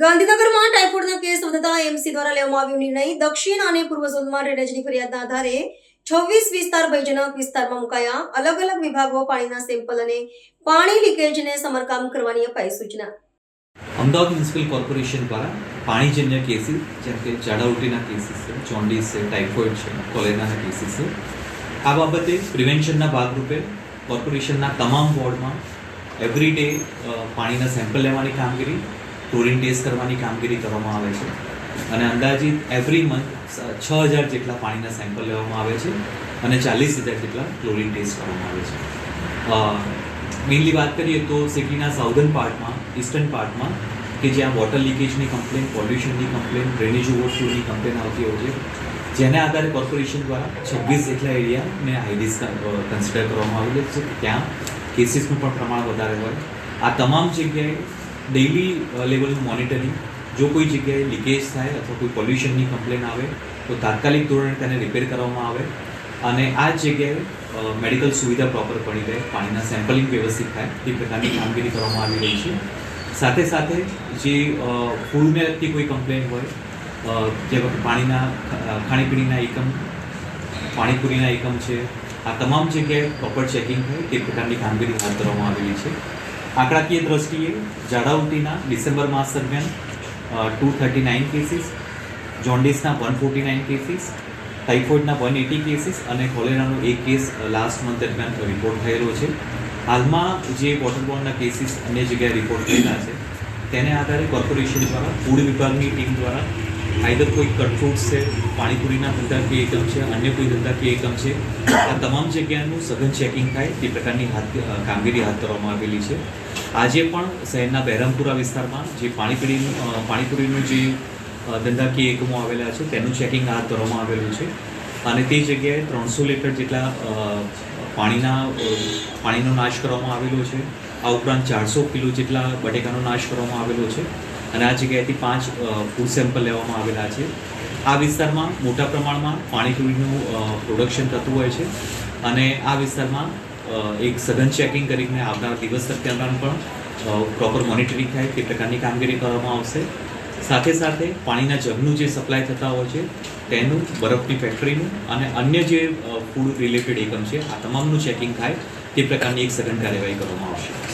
તરીકે વધતા એમસી દ્વારા લેવામાં આવ્યો નિર્ણય. દક્ષિણ અને પૂર્વ ઝોનમાં ડ્રેનેજની ફરિયાદના આધારે છવ્વીસ વિસ્તાર ભયજનક વિસ્તારમાં મુકાયા. અલગ અલગ વિભાગો પાણીના સેમ્પલ અને પાણી લીકેજને સમારકામ કરવાની અપાઈ સૂચના. અમદાવાદ મ્યુનિસિપલ કોર્પોરેશન દ્વારા પાણીજન્ય કેસીસ, જેમ કે ઝાડા કેસીસ છે ચોન્ડીસ છે, ટાઇફોઇડ છે કોલેરાના કેસીસ છે, આ બાબતે પ્રિવેન્શનના ભાગરૂપે કોર્પોરેશનના તમામ વોર્ડમાં એવરી ડે પાણીના સેમ્પલ લેવાની કામગીરી ક્લોરિન ટેસ્ટ કરવાની કામગીરી કરવામાં આવે છે. અને અંદાજિત એવરી મંથ છ હજાર જેટલા પાણીના સેમ્પલ લેવામાં આવે છે અને ચાલીસ હજાર જેટલા ક્લોરિન ટેસ્ટ કરવામાં આવે છે. મેઇનલી વાત કરીએ તો સિટીના સાઉધર્ન પાર્ટમાં ઇસ્ટર્ન પાર્ટમાં કે જ્યાં વોટર લીકેજની કમ્પ્લેન પોલ્યુશનની કમ્પ્લેન ડ્રેનેજ ઓવરફ્લોની કમ્પ્લેન આવતી હોય છે, જેને આધારે કોર્પોરેશન દ્વારા છવ્વીસ જેટલા એરિયાને હાઈરિસ કન્સિડર કરવામાં આવેલું છે. ત્યાં કેસીસનું પણ પ્રમાણ વધારે હોય. આ તમામ જગ્યાએ ડેઇલી લેવલનું મોનિટરિંગ જો કોઈ જગ્યાએ લીકેજ થાય અથવા કોઈ પોલ્યુશનની કમ્પ્લેન આવે, તો તાત્કાલિક ધોરણે તેને રિપેર કરવામાં આવે અને આ જ જગ્યાએ મેડિકલ સુવિધા પ્રોપર પડી રહે, પાણીના સેમ્પલિંગ વ્યવસ્થિત થાય તે પ્રકારની કામગીરી કરવામાં આવી રહી છે. સાથે સાથે જે ફૂડને લગતી કોઈ કમ્પ્લેન હોય જે પાણીના ખાણીપીણીના એકમ, પાણીપુરીના એકમ છે, આ તમામ જગ્યાએ પ્રોપર ચેકિંગ થાય તે પ્રકારની કામગીરી હાથ ધરવામાં આવેલી છે. આંકડાકીય દ્રષ્ટિએ ઝાડાઉટીના ડિસેમ્બર માસ દરમિયાન ટુ થર્ટી નાઇન કેસીસ જોન્ડિસના વન ફોર્ટી નાઇન કેસીસ ટાઇફોઇડના વન એટી કેસીસ અને કોલેરાનો એક કેસ લાસ્ટ મંથ દરમિયાન રિપોર્ટ થયેલો છે. હાલમાં જે વોટરબોર્નના કેસીસ અન્ય જગ્યાએ રિપોર્ટ થયેલા છે, તેને આધારે કોર્પોરેશન દ્વારા ફૂડ વિભાગની ટીમ દ્વારા આઈધર કોઈ કટફ્રૂટ્સ છે, પાણીપુરીના ધંધાકીય એકમ છે, અન્ય કોઈ ધંધાકીય એકમ છે, આ તમામ જગ્યાનું સઘન ચેકિંગ થાય, તે પ્રકારની હાથ કામગીરી હાથ ધરવામાં આવેલી છે. આજે પણ શહેરના બહેરામપુરા વિસ્તારમાં જે પાણીપુરીનું પાણીપુરીનું જે ધંધાકીય એકમો આવેલા છે, તેનું ચેકિંગ હાથ ધરવામાં આવેલું છે. અને તે જગ્યાએ ત્રણસો લીટર જેટલા પાણીના પાણીનો નાશ કરવામાં આવેલો છે. આ ઉપરાંત ચારસો કિલો જેટલા બટેકાનો નાશ કરવામાં આવેલો છે. અને આ જગ્યાએથી પાંચ ફૂડ સેમ્પલ લેવામાં આવેલા છે. આ વિસ્તારમાં મોટા પ્રમાણમાં પાણીપુરીનું પ્રોડક્શન થતું હોય છે અને આ વિસ્તારમાં એક સઘન ચેકિંગ કરીને આવનાર દિવસ દરમિયાન પણ પ્રોપર મોનિટરિંગ થાય તે પ્રકારની કામગીરી કરવામાં આવશે. સાથે સાથે પાણીના જગનું જે સપ્લાય થતા હોય છે, તેનું, બરફની ફેક્ટરીનું અને અન્ય જે ફૂડ રિલેટેડ એકમ છે, આ તમામનું ચેકિંગ થાય તે પ્રકારની એક સઘન કાર્યવાહી કરવામાં આવશે.